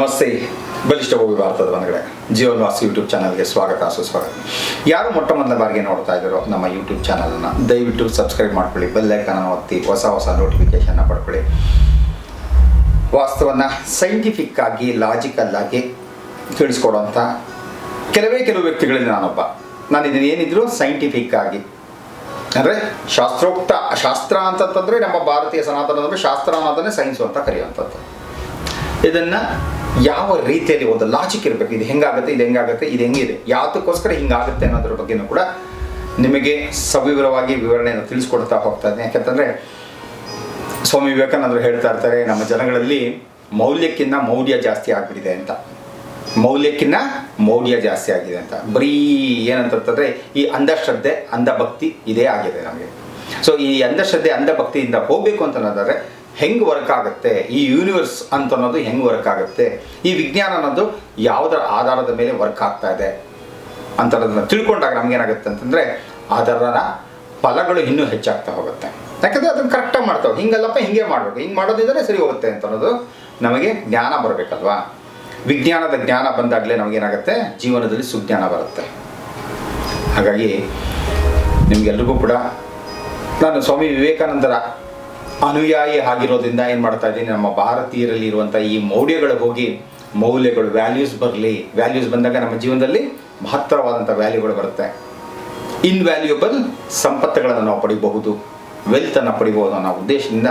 ನಮಸ್ತೆ. ಬಲಿಷ್ಠ ಹೋಗಿ ಭಾರತದ ಜಿಯೋ ವಾಸು ಯೂಟ್ಯೂಬ್ ಚಾನಲ್ಗೆ ಸ್ವಾಗತ, ಸುಸ್ವಾಗತ. ಯಾರು ಮೊಟ್ಟ ಮೊದಲ ಬಾರಿಗೆ ನೋಡ್ತಾ ಇದ್ದಾರೋ ನಮ್ಮ ಯೂಟ್ಯೂಬ್ ಚಾನಲನ್ನು, ದಯವಿಟ್ಟು ಸಬ್ಸ್ಕ್ರೈಬ್ ಮಾಡ್ಕೊಳ್ಳಿ ಬೆಲ್ ಐಕಾನನ್ನು ಒತ್ತಿ, ಹೊಸ ಹೊಸ ನೋಟಿಫಿಕೇಶನ್ನ ಪಡ್ಕೊಳ್ಳಿ. ವಾಸ್ತವನ್ನ ಸೈಂಟಿಫಿಕ್ ಆಗಿ ಲಾಜಿಕಲ್ ಆಗಿ ತಿಳಿಸ್ಕೊಡುವಂಥ ಕೆಲವೇ ಕೆಲವು ವ್ಯಕ್ತಿಗಳಲ್ಲಿ ನಾನೊಬ್ಬ. ನಾನು ಇದನ್ನು ಏನಿದ್ರು ಸೈಂಟಿಫಿಕ್ ಆಗಿ, ಅಂದರೆ ಶಾಸ್ತ್ರೋಕ್ತ, ಶಾಸ್ತ್ರ ಅಂತಂತಂದರೆ ನಮ್ಮ ಭಾರತೀಯ ಸನಾತನ ಶಾಸ್ತ್ರ ಅನ್ನೋದನ್ನೇ ಸೈನ್ಸು ಅಂತ ಕರೆಯುವಂಥದ್ದು. ಇದನ್ನು ಯಾವ ರೀತಿಯಲ್ಲಿ ಒಂದು ಲಾಜಿಕ್ ಇರಬೇಕು? ಇದು ಹೆಂಗಾಗುತ್ತೆ? ಇದು ಹೆಂಗಾಗುತ್ತೆ? ಇದು ಹೆಂಗಿದೆ? ಯಾತಕ್ಕೋಸ್ಕರ ಹಿಂಗಾಗುತ್ತೆ ಅನ್ನೋದ್ರ ಬಗ್ಗೆನೂ ಕೂಡ ನಿಮಗೆ ಸವಿವರವಾಗಿ ವಿವರಣೆಯನ್ನು ತಿಳಿಸ್ಕೊಡ್ತಾ ಹೋಗ್ತಾ ಇದ್ದೀನಿ. ಯಾಕೆಂತಂದರೆ ಸ್ವಾಮಿ ವಿವೇಕಾನಂದರು ಹೇಳ್ತಾ ಇರ್ತಾರೆ, ನಮ್ಮ ಜನಗಳಲ್ಲಿ ಮೌಲ್ಯಕ್ಕಿಂತ ಮೌಢ್ಯ ಜಾಸ್ತಿ ಆಗಿಬಿಟ್ಟಿದೆ ಅಂತ. ಮೌಲ್ಯಕ್ಕಿಂತ ಮೌಢ್ಯ ಜಾಸ್ತಿ ಆಗಿದೆ ಅಂತ. ಬರೀ ಏನಂತಂತಂದರೆ ಈ ಅಂಧಶ್ರದ್ಧೆ, ಅಂಧಭಕ್ತಿ ಇದೇ ಆಗಿದೆ ನಮಗೆ. ಸೊ ಈ ಅಂಧಶ್ರದ್ಧೆ, ಅಂಧಭಕ್ತಿಯಿಂದ ಹೋಗಬೇಕು ಅಂತ ಅನ್ನೋದಾದ್ರೆ ಹೆಂಗೆ ವರ್ಕ್ ಆಗುತ್ತೆ? ಈ ಯೂನಿವರ್ಸ್ ಅಂತ ಅನ್ನೋದು ಹೆಂಗೆ ವರ್ಕ್ ಆಗುತ್ತೆ? ಈ ವಿಜ್ಞಾನ ಅನ್ನೋದು ಯಾವುದರ ಆಧಾರದ ಮೇಲೆ ವರ್ಕ್ ಆಗ್ತಾ ಇದೆ ಅಂತ ಅನ್ನೋದನ್ನ ತಿಳ್ಕೊಂಡಾಗ ನಮ್ಗೇನಾಗುತ್ತೆ ಅಂತಂದರೆ ಅದರ ಫಲಗಳು ಇನ್ನೂ ಹೆಚ್ಚಾಗ್ತಾ ಹೋಗುತ್ತೆ. ಯಾಕಂದರೆ ಅದನ್ನು ಕರೆಕ್ಟಾಗಿ ಮಾಡ್ತಾವೆ. ಹಿಂಗಲ್ಲಪ್ಪ, ಹಿಂಗೆ ಮಾಡಬೇಕು. ಹಿಂಗೆ ಮಾಡೋದಿದ್ರೆ ಸರಿ ಹೋಗುತ್ತೆ ಅಂತ ಅನ್ನೋದು ನಮಗೆ ಜ್ಞಾನ ಬರಬೇಕಲ್ವಾ? ವಿಜ್ಞಾನದ ಜ್ಞಾನ ಬಂದಾಗಲೇ ನಮಗೇನಾಗುತ್ತೆ? ಜೀವನದಲ್ಲಿ ಸುಜ್ಞಾನ ಬರುತ್ತೆ. ಹಾಗಾಗಿ ನಿಮಗೆಲ್ರಿಗೂ ಕೂಡ ನಾನು ಸ್ವಾಮಿ ವಿವೇಕಾನಂದರ ಅನುಯಾಯಿ ಆಗಿರೋದ್ರಿಂದ ಏನು ಮಾಡ್ತಾ ಇದ್ದೀನಿ? ನಮ್ಮ ಭಾರತೀಯರಲ್ಲಿ ಇರುವಂಥ ಈ ಮೌಲ್ಯಗಳು ಹೋಗಿ ಮೌಲ್ಯಗಳು ವ್ಯಾಲ್ಯೂಸ್ ಬರಲಿ. ವ್ಯಾಲ್ಯೂಸ್ ಬಂದಾಗ ನಮ್ಮ ಜೀವನದಲ್ಲಿ ಮಹತ್ತರವಾದಂಥ ವ್ಯಾಲ್ಯೂಗಳು ಬರುತ್ತೆ. ಇನ್ವ್ಯಾಲ್ಯೂಯಬಲ್ ಸಂಪತ್ತುಗಳನ್ನು ನಾವು ಪಡಿಬಹುದು. ವೆಲ್ತನ್ನು ಪಡಿಬೋದು ಅನ್ನೋ ಉದ್ದೇಶದಿಂದ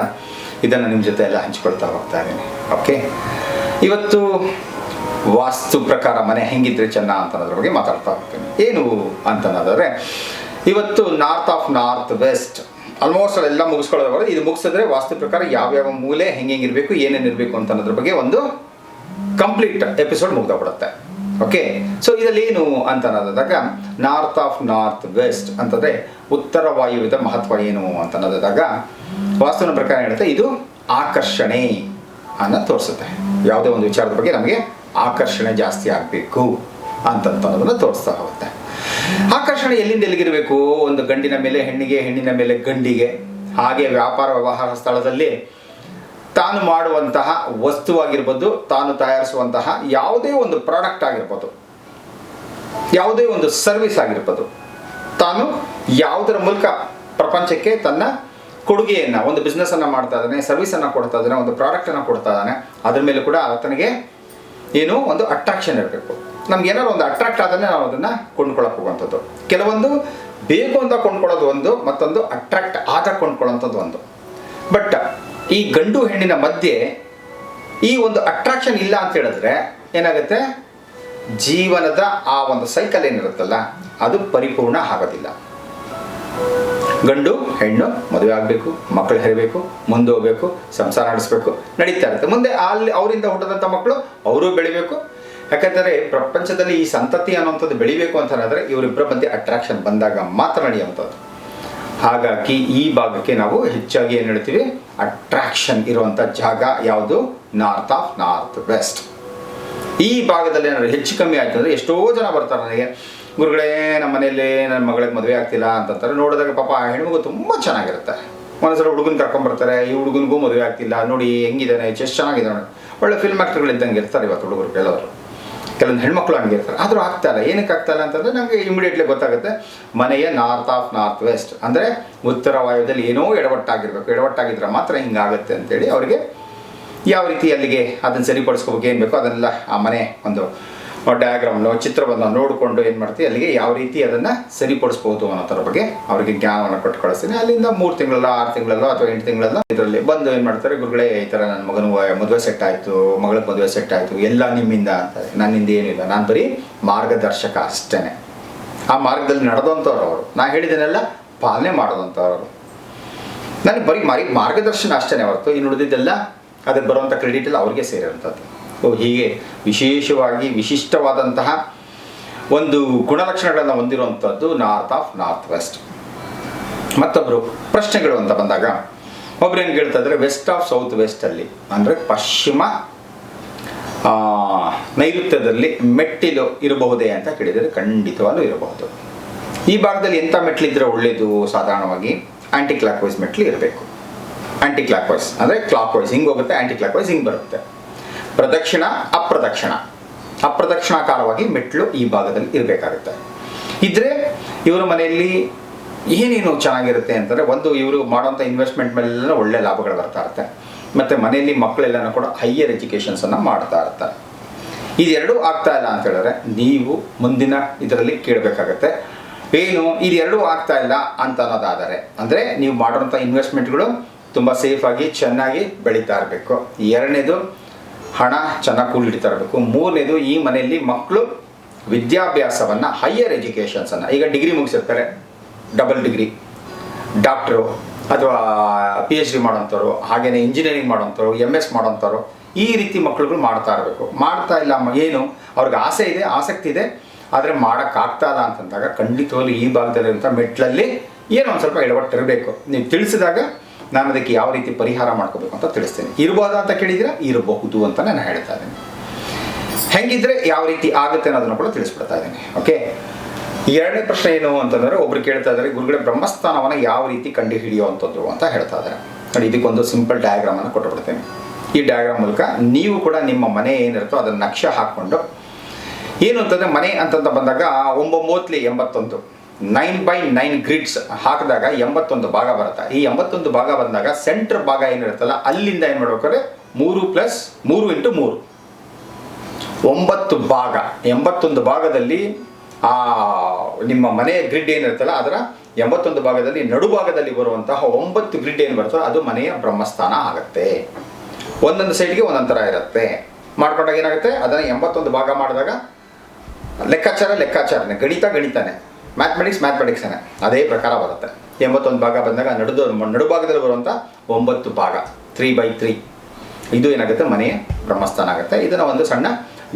ಇದನ್ನು ನಿಮ್ಮ ಜೊತೆ ಎಲ್ಲ ಹಂಚ್ಕೊಳ್ತಾ ಹೋಗ್ತಾ ಇದ್ದೀನಿ. ಓಕೆ ಇವತ್ತು ವಾಸ್ತು ಪ್ರಕಾರ ಮನೆ ಹೆಂಗಿದ್ರೆ ಚೆನ್ನ ಅಂತ ಅನ್ನೋದ್ರ ಬಗ್ಗೆ ಮಾತಾಡ್ತಾ ಹೋಗ್ತೀನಿ. ಏನು ಅಂತನ್ನೋದಾದ್ರೆ, ಇವತ್ತು north of north west almost ಎಲ್ಲ ಮುಗಿಸ್ಕೊಳ್ಳೋದ್ರೆ ಇದು ಮುಗಿಸಿದ್ರೆ ವಾಸ್ತು ಪ್ರಕಾರ ಯಾವ್ಯಾವ ಮೂಲೆ ಹೆಂಗೆ ಹೆಂಗಿರಬೇಕು ಏನೇನು ಇರಬೇಕು ಅಂತ ಅನ್ನೋದ್ರ ಬಗ್ಗೆ ಒಂದು ಕಂಪ್ಲೀಟ್ ಎಪಿಸೋಡ್ ಮುಗ್ದೋಗ್ಬಿಡುತ್ತೆ. ಓಕೆ ಸೊ ಇದರಲ್ಲಿ ಏನು ಅಂತ ಅನ್ನೋದಾದಾಗ ನಾರ್ತ್ ಆಫ್ ನಾರ್ತ್ ವೆಸ್ಟ್ ಅಂತಂದರೆ ಉತ್ತರ ವಾಯುವಿದ ಮಹತ್ವ ಏನು ಅಂತ ಅನ್ನೋದಾದಾಗ ವಾಸ್ತುವಿನ ಪ್ರಕಾರ ಹೇಳುತ್ತೆ? ಇದು ಆಕರ್ಷಣೆ ಅನ್ನ ತೋರಿಸುತ್ತೆ. ಯಾವುದೇ ಒಂದು ವಿಚಾರದ ಬಗ್ಗೆ ನಮಗೆ ಆಕರ್ಷಣೆ ಜಾಸ್ತಿ ಆಗಬೇಕು. ಅಂತಂತ ತೋರಿಸ್ತಾ ಹೋಗುತ್ತೆ. ಆಕರ್ಷಣೆ ಎಲ್ಲಿಂದ ಎಲ್ಲಿಗಿರಬೇಕು? ಒಂದು ಗಂಡಿನ ಮೇಲೆ ಹೆಣ್ಣಿಗೆ, ಹೆಣ್ಣಿನ ಮೇಲೆ ಗಂಡಿಗೆ. ಹಾಗೆ ವ್ಯಾಪಾರ, ವ್ಯವಹಾರ ಸ್ಥಳದಲ್ಲಿ ತಾನು ಮಾಡುವಂತಹ ವಸ್ತುವಾಗಿರ್ಬೋದು, ತಾನು ತಯಾರಿಸುವಂತಹ ಯಾವುದೇ ಒಂದು ಪ್ರಾಡಕ್ಟ್ ಆಗಿರ್ಬೋದು, ಯಾವುದೇ ಒಂದು ಸರ್ವಿಸ್ ಆಗಿರ್ಬೋದು, ತಾನು ಯಾವುದರ ಮೂಲಕ ಪ್ರಪಂಚಕ್ಕೆ ತನ್ನ ಕೊಡುಗೆಯನ್ನು, ಒಂದು ಬಿಸ್ನೆಸ್ಸನ್ನು ಮಾಡ್ತಾ ಇದ್ದಾನೆ ಸರ್ವಿಸನ್ನು ಕೊಡ್ತಾ ಇದ್ದಾನೆ, ಒಂದು ಪ್ರಾಡಕ್ಟನ್ನು ಕೊಡ್ತಾ ಇದ್ದಾನೆ, ಅದ್ರ ಮೇಲೆ ಕೂಡ ಆತನಿಗೆ ಏನು ಒಂದು ಅಟ್ರಾಕ್ಷನ್ ಇರಬೇಕು. ನಮ್ಗೆ ಏನಾದ್ರು ಒಂದು ಅಟ್ರಾಕ್ಟ್ ಆದ್ರೆ ನಾವು ಅದನ್ನು ಕೊಂಡ್ಕೊಳ್ಳೋಕೆ ಹೋಗುವಂಥದ್ದು. ಕೆಲವೊಂದು ಬೇಕು ಅಂತ ಕೊಂಡ್ಕೊಳ್ಳೋದು ಒಂದು, ಮತ್ತೊಂದು ಅಟ್ರಾಕ್ಟ್ ಆದ ಕೊಂಡ್ಕೊಳ್ಳೋಂಥದ್ದು ಒಂದು. ಬಟ್ ಈ ಗಂಡು ಹೆಣ್ಣಿನ ಮಧ್ಯೆ ಈ ಒಂದು ಅಟ್ರಾಕ್ಷನ್ ಇಲ್ಲ ಅಂತ ಹೇಳಿದ್ರೆ ಏನಾಗುತ್ತೆ? ಜೀವನದ ಆ ಒಂದು ಸೈಕಲ್ ಏನಿರುತ್ತಲ್ಲ, ಅದು ಪರಿಪೂರ್ಣ ಆಗೋದಿಲ್ಲ. ಗಂಡು ಹೆಣ್ಣು ಮದುವೆ ಆಗಬೇಕು, ಮಕ್ಕಳು ಹೆರಬೇಕು, ಮುಂದೆ ಹೋಗ್ಬೇಕು, ಸಂಸಾರ ನಡೆಸಬೇಕು, ನಡೀತಾ ಇರುತ್ತೆ. ಮುಂದೆ ಅಲ್ಲಿ ಅವರಿಂದ ಹುಟ್ಟಿದಂಥ ಮಕ್ಕಳು, ಅವರು ಬೆಳಿಬೇಕು ಯಾಕಂದರೆ ಪ್ರಪಂಚದಲ್ಲಿ ಈ ಸಂತತಿ ಅನ್ನುವಂಥದ್ದು ಬೆಳಿಬೇಕು ಅಂತ ಹೇಳಿದ್ರೆ ಇವರಿಬ್ಬರ ಮಧ್ಯೆ ಅಟ್ರಾಕ್ಷನ್ ಬಂದಾಗ ಮಾತ್ರ ನಡೆಯುವಂಥದ್ದು. ಹಾಗಾಗಿ ಈ ಭಾಗಕ್ಕೆ ನಾವು ಹೆಚ್ಚಾಗಿ ಏನು ಹೇಳ್ತೀವಿ? ಅಟ್ರಾಕ್ಷನ್ ಇರುವಂಥ ಜಾಗ ಯಾವುದು? ನಾರ್ತ್ ಆಫ್ ನಾರ್ತ್ ವೆಸ್ಟ್ ಈ ಭಾಗದಲ್ಲಿ ಏನಾದ್ರು ಹೆಚ್ಚು ಕಮ್ಮಿ ಆಯ್ತು ಅಂದರೆ ಎಷ್ಟೋ ಜನ ಬರ್ತಾರೆ ನನಗೆ. ಗುರುಗಳೇ ನಮ್ಮ ಮನೆಯಲ್ಲಿ ನನ್ನ ಮಗಳಿಗೆ ಮದುವೆ ಆಗ್ತಿಲ್ಲ ಅಂತಂತಾರೆ. ನೋಡಿದಾಗ ಪಾಪ ಆ ಹೆಣ್ಮಗು ತುಂಬ ಚೆನ್ನಾಗಿರುತ್ತೆ. ಒಂದೊಂದ್ಸಲ ಹುಡುಗನ ಕರ್ಕೊಂಬರ್ತಾರೆ ಈ ಹುಡುಗನಿಗೂ ಮದುವೆ ಆಗ್ತಿಲ್ಲ. ನೋಡಿ ಹೆಂಗಿದ್ದಾನೆ ಚೆಸ್ ಚೆನ್ನಾಗಿದ್ದಾನೆ. ಒಳ್ಳೆ ಫಿಲ್ಮ್ ಆ್ಯಕ್ಟರ್ಗಳಿದ್ದಂಗೆ ಇರ್ತಾರೆ ಇವತ್ತು ಹುಡುಗರು, ಕೆಲವರು. ಕೆಲವೊಂದು ಹೆಣ್ಮಕ್ಳು ಹಂಗೆ ಇರ್ತಾರೆ. ಆದರೂ ಆಗ್ತಾ ಇಲ್ಲ. ಏನಕ್ಕೆ ಆಗ್ತಾ ಇಲ್ಲ ಅಂತಂದರೆ ನಮಗೆ ಇಮಿಡಿಯೇಟ್ಲಿ ಗೊತ್ತಾಗುತ್ತೆ. ಮನೆಯ ನಾರ್ತ್ ಆಫ್ ನಾರ್ತ್ ವೆಸ್ಟ್ ಅಂದರೆ ಉತ್ತರ ವಾಯುದಲ್ಲಿ ಏನೋ ಎಡವಟ್ಟಾಗಿರ್ಬೇಕು. ಎಡವಟ್ಟಾಗಿದ್ರೆ ಮಾತ್ರ ಹಿಂಗಾಗುತ್ತೆ ಅಂತೇಳಿ ಅವರಿಗೆ ಯಾವ ರೀತಿ ಅಲ್ಲಿಗೆ ಅದನ್ನು ಸರಿಪಡಿಸ್ಕೋಬೇಕು, ಏನು ಬೇಕೋ ಅದನ್ನೆಲ್ಲ ಆ ಮನೆ ಒಂದು ಡಯಾಗ್ರಾಮ್ನೋ ಚಿತ್ರವನ್ನು ನೋಡಿಕೊಂಡು ಏನು ಮಾಡ್ತೀವಿ ಅಲ್ಲಿಗೆ ಯಾವ ರೀತಿ ಅದನ್ನು ಸರಿಪಡಿಸ್ಬೋದು ಅನ್ನೋದ್ರ ಬಗ್ಗೆ ಅವರಿಗೆ ಜ್ಞಾನವನ್ನು ಕೊಟ್ಟು ಕಳಿಸ್ತೀನಿ ಅಲ್ಲಿಂದ ಮೂರು ತಿಂಗಳಲ್ಲ, ಆರು ತಿಂಗಳಲ್ಲ ಅಥವಾ ಎಂಟು ತಿಂಗಳಲ್ಲ ಇದರಲ್ಲಿ ಬಂದು ಏನು ಮಾಡ್ತಾರೆ? ಗುರುಗಳೇ, ಈ ಥರ ನನ್ನ ಮಗನ ಮದುವೆ ಸೆಟ್ ಆಯಿತು, ಮಗಳ ಮದುವೆ ಸೆಟ್ ಆಯಿತು, ಎಲ್ಲ ನಿಮ್ಮಿಂದ ಅಂತಾರೆ. ನನ್ನಿಂದ ಏನಿಲ್ಲ ನಾನು ಬರೀ ಮಾರ್ಗದರ್ಶಕ ಅಷ್ಟೇ ಆ ಮಾರ್ಗದಲ್ಲಿ ನಡೆದಂಥವ್ರು ಅವರು. ನಾ ಹೇಳಿದ್ದೇನೆಲ್ಲ ಪಾಲನೆ ಮಾಡೋದಂಥವ್ರು ನನಗೆ ಬರೀ ಮಾರಿ, ಮಾರ್ಗದರ್ಶನ ಅಷ್ಟೇ ಹೊರತು. ಇನ್ನು ಉಳಿದಿದ್ದೆಲ್ಲ ಅದಕ್ಕೆ ಬರುವಂಥ ಕ್ರೆಡಿಟ್ ಎಲ್ಲ ಅವ್ರಿಗೆ ಸೇರಿರುವಂಥದ್ದು. ಓ ಹೀಗೆ ವಿಶೇಷವಾಗಿ ವಿಶಿಷ್ಟವಾದಂತಹ ಒಂದು ಗುಣಲಕ್ಷಣಗಳನ್ನು ಹೊಂದಿರುವಂಥದ್ದು ನಾರ್ತ್ ಆಫ್ ನಾರ್ತ್ ವೆಸ್ಟ್ ಮತ್ತೊಬ್ಬರು ಪ್ರಶ್ನೆಗಳು ಅಂತ ಬಂದಾಗ, ಒಬ್ರು ಏನು ಕೇಳ್ತಾ ಇದ್ದಾರೆ ವೆಸ್ಟ್ ಆಫ್ ಸೌತ್ ವೆಸ್ಟಲ್ಲಿ ಅಂದರೆ ಪಶ್ಚಿಮ ನೈಋತ್ಯದಲ್ಲಿ ಮೆಟ್ಟಿಲು ಇರಬಹುದೇ ಅಂತ ಕೇಳಿದರೆ ಖಂಡಿತವಾಗ್ಲೂ ಇರಬಹುದು. ಈ ಭಾಗದಲ್ಲಿ ಎಂಥ ಮೆಟ್ಲಿದ್ರೆ ಒಳ್ಳೆಯದು ಸಾಧಾರಣವಾಗಿ ಆಂಟಿ ಕ್ಲಾಕ್ ವೈಸ್ ಮೆಟ್ಲು ಇರಬೇಕು. ಆಂಟಿ ಕ್ಲಾಕ್ ವೈಸ್ ಅಂದರೆ ಕ್ಲಾಕ್ ವೈಸ್ ಹಿಂಗೆ ಹೋಗುತ್ತೆ ಆಂಟಿ ಕ್ಲಾಕ್ ವೈಸ್ ಹಿಂಗೆ ಬರುತ್ತೆ. ಪ್ರದಕ್ಷಿಣ, ಅಪ್ರದಕ್ಷಿಣ. ಅಪ್ರದಕ್ಷಿಣಾಕಾರವಾಗಿ ಮೆಟ್ಲು ಈ ಭಾಗದಲ್ಲಿ ಇರಬೇಕಾಗುತ್ತೆ. ಇದ್ರೆ ಇವರ ಮನೆಯಲ್ಲಿ ಏನೇನು ಚೆನ್ನಾಗಿರುತ್ತೆ ಅಂತಂದರೆ ಒಂದು ಇವರು ಮಾಡೋಂಥ ಇನ್ವೆಸ್ಟ್ಮೆಂಟ್ ಮೇಲೆಲ್ಲ ಒಳ್ಳೆ ಲಾಭಗಳು ಬರ್ತಾ ಇರುತ್ತೆ. ಮತ್ತು ಮನೆಯಲ್ಲಿ ಮಕ್ಕಳೆಲ್ಲನೂ ಕೂಡ ಹೈಯರ್ ಎಜುಕೇಷನ್ಸನ್ನು ಮಾಡ್ತಾ ಇರ್ತಾರೆ ಇದೆರಡೂ ಆಗ್ತಾ ಇಲ್ಲ ಅಂತ ಹೇಳಿದ್ರೆ ನೀವು ಮುಂದಿನ ಇದರಲ್ಲಿ ಕೇಳಬೇಕಾಗತ್ತೆ. ಏನು ಇದೆರಡೂ ಆಗ್ತಾ ಇಲ್ಲ ಅಂತ ಅನ್ನೋದಾದರೆ, ಅಂದರೆ ನೀವು ಮಾಡಿರೋಂಥ ಇನ್ವೆಸ್ಟ್ಮೆಂಟ್ಗಳು ತುಂಬ ಸೇಫಾಗಿ ಚೆನ್ನಾಗಿ ಬೆಳೀತಾ ಇರಬೇಕು. ಎರಡನೇದು ಹಣ ಚೆನ್ನಾಗಿ ಕೂಡಿಡ್ತಾ ಇರಬೇಕು. ಮೂರನೇದು ಈ ಮನೆಯಲ್ಲಿ ಮಕ್ಕಳು ವಿದ್ಯಾಭ್ಯಾಸವನ್ನು ಹೈಯರ್ ಎಜುಕೇಷನ್ಸನ್ನು ಈಗ ಡಿಗ್ರಿ ಮುಗಿಸಿರ್ತಾರೆ ಡಬಲ್ ಡಿಗ್ರಿ ಡಾಕ್ಟ್ರು ಅಥವಾ ಪಿ ಎಚ್ ಡಿ ಮಾಡೋಂಥವ್ರು ಹಾಗೆಯೇ ಇಂಜಿನಿಯರಿಂಗ್ ಮಾಡೋಂಥವ್ರು ಎಂ ಎಸ್ ಮಾಡೋಂಥವ್ರು ಈ ರೀತಿ ಮಕ್ಕಳುಗಳು ಮಾಡ್ತಾ ಇರಬೇಕು. ಮಾಡ್ತಾ ಇಲ್ಲ ಏನು, ಅವ್ರಿಗೆ ಆಸೆ ಇದೆ, ಆಸಕ್ತಿ ಇದೆ, ಆದರೆ ಮಾಡೋಕ್ಕಾಗ್ತಾ ಇಲ್ಲ ಅಂತಂದಾಗ ಖಂಡಿತವಾಗ್ಲೂ ಈ ಭಾಗದಲ್ಲಿರುವಂಥ ಮೆಟ್ಲಲ್ಲಿ ಏನೋ ಒಂದು ಸ್ವಲ್ಪ ಎಡವಟ್ಟಿರಬೇಕು ನೀವು ತಿಳಿಸಿದಾಗ ನಾನು ಅದಕ್ಕೆ ಯಾವ ರೀತಿ ಪರಿಹಾರ ಮಾಡ್ಕೋಬೇಕು ಅಂತ ತಿಳಿಸ್ತೀನಿ. ಇರಬಹುದು ಅಂತ ಕೇಳಿದ್ರೆ ಇರಬಹುದು ಅಂತ ನಾನು ಹೇಳ್ತಾ ಇದ್ದೀನಿ. ಹೆಂಗಿದ್ರೆ ಯಾವ ರೀತಿ ಆಗುತ್ತೆ ಅನ್ನೋದನ್ನು ಕೂಡ ತಿಳಿಸ್ಬಿಡ್ತಾ ಇದ್ದೀನಿ. ಓಕೆ ಎರಡನೇ ಪ್ರಶ್ನೆ ಏನು ಅಂತಂದ್ರೆ ಒಬ್ರು ಕೇಳ್ತಾ ಇದ್ದಾರೆ, ಗುರುಗಳೇ ಬ್ರಹ್ಮಸ್ಥಾನವನ್ನು ಯಾವ ರೀತಿ ಕಂಡು ಹಿಡಿಯುವಂಥದ್ದು ಅಂತ ಹೇಳ್ತಾ ಇದ್ದಾರೆ. ನೋಡಿ, ಇದಕ್ಕೊಂದು ಸಿಂಪಲ್ ಡಯಾಗ್ರಾಮ್ ಅನ್ನು ಕೊಟ್ಟುಬಿಡ್ತೇನೆ. ಈ ಡಯಾಗ್ರಾಮ್ ಮೂಲಕ ನೀವು ಕೂಡ ನಿಮ್ಮ ಮನೆ ಏನಿರುತ್ತೋ ಅದನ್ನು ನಕ್ಷೆ ಹಾಕ್ಕೊಂಡು, ಏನು ಅಂತಂದ್ರೆ ಮನೆ ಅಂತಂತ ಬಂದಾಗ ಒಂಬೊಂಬತ್ಲಿ ಎಂಬತ್ತೊಂದು. ನೈನ್ ಬೈ ನೈನ್ ಗ್ರಿಡ್ಸ್ ಹಾಕಿದಾಗ ಎಂಬತ್ತೊಂದು ಭಾಗ ಬರುತ್ತೆ. ಈ ಎಂಬತ್ತೊಂದು ಭಾಗ ಬಂದಾಗ ಸೆಂಟ್ರ್ ಭಾಗ ಏನಿರುತ್ತಲ್ಲ, ಅಲ್ಲಿಂದ ಏನು ಮಾಡ್ಬೇಕಾದ್ರೆ ಮೂರು ಪ್ಲಸ್ ಮೂರು ಇಂಟು ಮೂರು. ಒಂಬತ್ತು ಭಾಗ. ಎಂಬತ್ತೊಂದು ಭಾಗದಲ್ಲಿ ಆ, ನಿಮ್ಮ ಮನೆಯ ಗ್ರಿಡ್ ಏನಿರುತ್ತಲ್ಲ, ಅದರ ಎಂಬತ್ತೊಂದು ಭಾಗದಲ್ಲಿ ನಡುಭಾಗದಲ್ಲಿ ಬರುವಂತಹ ಒಂಬತ್ತು ಗ್ರಿಡ್ ಏನು ಬರುತ್ತೋ ಅದು ಮನೆಯ ಬ್ರಹ್ಮಸ್ಥಾನ ಆಗುತ್ತೆ. ಒಂದೊಂದು ಸೈಡ್ಗೆ ಒಂದೊಂದು ಥರ ಇರುತ್ತೆ. ಮಾಡ್ಕೊಂಡಾಗ ಏನಾಗುತ್ತೆ? ಅದನ್ನು ಎಂಬತ್ತೊಂದು ಭಾಗ ಮಾಡಿದಾಗ ಲೆಕ್ಕಾಚಾರ, ಲೆಕ್ಕಾಚಾರನೇ, ಗಣಿತ, ಗಣಿತನೇ. ಮ್ಯಾಥಮೆಟಿಕ್ಸ್ ಮ್ಯಾಥಮೆಟಿಕ್ಸೇ ಅದೇ ಪ್ರಕಾರ ಬರುತ್ತೆ. ಎಂಬತ್ತೊಂದು ಭಾಗ ಬಂದಾಗ ನಡುದು, ನಡುಭಾಗದಲ್ಲಿ ಬರುವಂಥ ಒಂಬತ್ತು ಭಾಗ. ತ್ರೀ ಬೈ ತ್ರೀ ಇದು ಏನಾಗುತ್ತೆ? ಮನೆಯ ಬ್ರಹ್ಮಸ್ಥಾನ ಆಗುತ್ತೆ. ಇದನ್ನು ಒಂದು ಸಣ್ಣ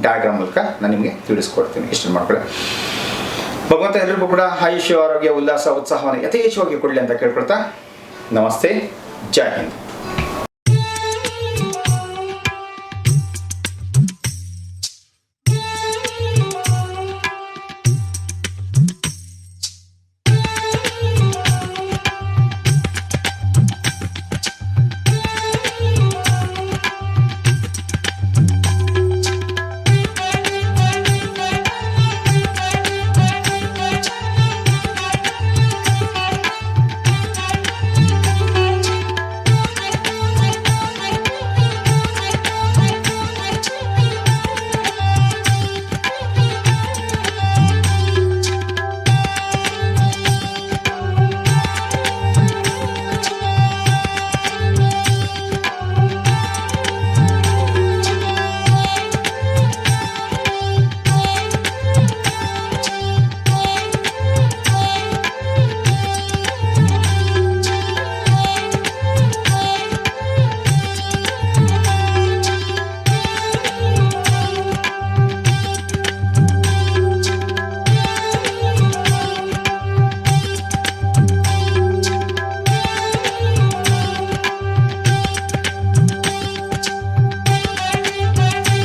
ಡಯಾಗ್ರಾಮ್ ಮೂಲಕ ನಾನು ನಿಮಗೆ ತಿಳಿಸ್ಕೊಡ್ತೀನಿ. ಇಷ್ಟು ಮಾಡ್ಕೊಳ್ಳಿ. ಭಗವಂತ ಎಲ್ಲರಿಗೂ ಕೂಡ ಆಯುಷ್ಯ, ಆರೋಗ್ಯ, ಉಲ್ಲಾಸ, ಉತ್ಸಾಹವನ್ನು ಯಥೇಚ್ಛವಾಗಿ ಕೊಡಲಿ ಅಂತ ಕೇಳ್ಕೊಳ್ತಾ ನಮಸ್ತೆ. ಜೈ ಹಿಂದ್.